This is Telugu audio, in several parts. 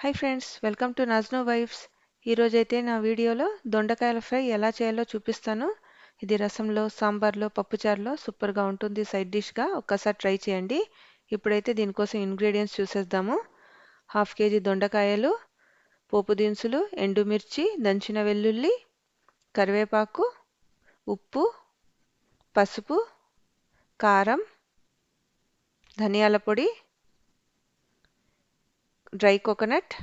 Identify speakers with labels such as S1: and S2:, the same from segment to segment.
S1: హాయ్ ఫ్రెండ్స్ వెల్కమ్ టు నజ్నో వైఫ్స్ ఈరోజైతే నా వీడియోలో దొండకాయల ఫ్రై ఎలా చేయాలో చూపిస్తాను. ఇది రసంలో సాంబార్లో పప్పుచారులో సూపర్గా ఉంటుంది సైడ్ డిష్గా. ఒక్కసారి ట్రై చేయండి. ఇప్పుడైతే దీనికోసం ఇంగ్రీడియంట్స్ చూసేద్దాము. హాఫ్ కేజీ దొండకాయలు పోపు దినుసులు ఎండుమిర్చి దంచిన వెల్లుల్లి కరివేపాకు ఉప్పు పసుపు కారం ధనియాల పొడి డ్రై కోకోనట్.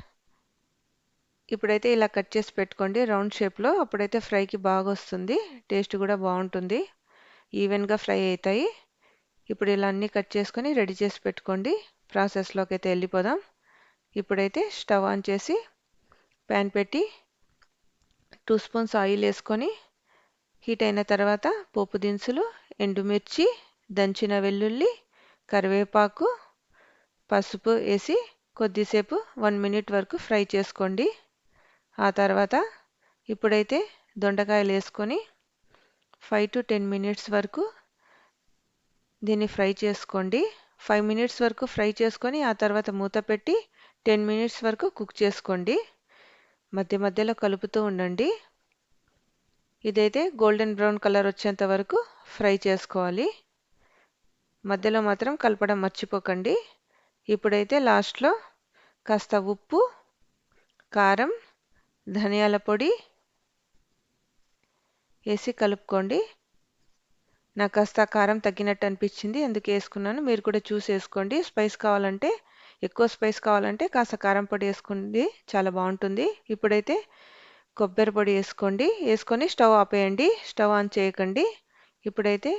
S1: ఇప్పుడైతే ఇలా కట్ చేసి పెట్టుకోండి. రౌండ్ షేప్లో అప్పుడైతే ఫ్రైకి బాగా వస్తుంది. టేస్ట్ కూడా బాగుంటుంది. ఈవెన్గా ఫ్రై అవుతాయి. ఇప్పుడు ఇలా అన్నీ కట్ చేసుకొని రెడీ చేసి పెట్టుకోండి. ప్రాసెస్లోకి అయితే వెళ్ళిపోదాం. ఇప్పుడైతే స్టవ్ ఆన్ చేసి ప్యాన్ పెట్టి టూ స్పూన్స్ ఆయిల్ వేసుకొని హీట్ అయిన తర్వాత పోపు దినుసులు ఎండుమిర్చి దంచిన వెల్లుల్లి కరివేపాకు పసుపు వేసి కొద్దిసేపు వన్ మినిట్ వరకు ఫ్రై చేసుకోండి. ఆ తర్వాత ఇప్పుడైతే దొండకాయలు వేసుకొని ఫైవ్ టు టెన్ మినిట్స్ వరకు దీన్ని ఫ్రై చేసుకోండి. ఫైవ్ మినిట్స్ వరకు ఫ్రై చేసుకొని ఆ తర్వాత మూత పెట్టి టెన్ మినిట్స్ వరకు కుక్ చేసుకోండి. మధ్య మధ్యలో కలుపుతూ ఉండండి. ఇదైతే గోల్డెన్ బ్రౌన్ కలర్ వచ్చేంత వరకు ఫ్రై చేసుకోవాలి. మధ్యలో మాత్రం కలపడం మర్చిపోకండి. ఇప్పుడైతే లాస్ట్లో కాస్త ఉప్పు కారం ధనియాల పొడి వేసి కలుపుకోండి. నాకు కాస్త కారం తగ్గినట్టు అనిపించింది అందుకే వేసుకున్నాను. మీరు కూడా చూసి వేసుకోండి. స్పైస్ కావాలంటే ఎక్కువ స్పైస్ కావాలంటే కాస్త కారం పొడి వేసుకోండి చాలా బాగుంటుంది. ఇప్పుడైతే కొబ్బరి పొడి వేసుకోండి. వేసుకొని స్టవ్ ఆపేయండి. స్టవ్ ఆన్ చేయకండి. ఇప్పుడైతే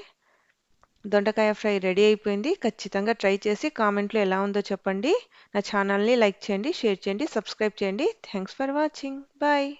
S1: దొండకాయ ఫ్రై రెడీ అయిపోయింది. ఖచ్చితంగా ట్రై చేసి కామెంట్లో ఎలా ఉందో చెప్పండి. నా ఛానల్ని లైక్ చేయండి షేర్ చేయండి సబ్స్క్రైబ్ చేయండి. Thanks for watching. బాయ్.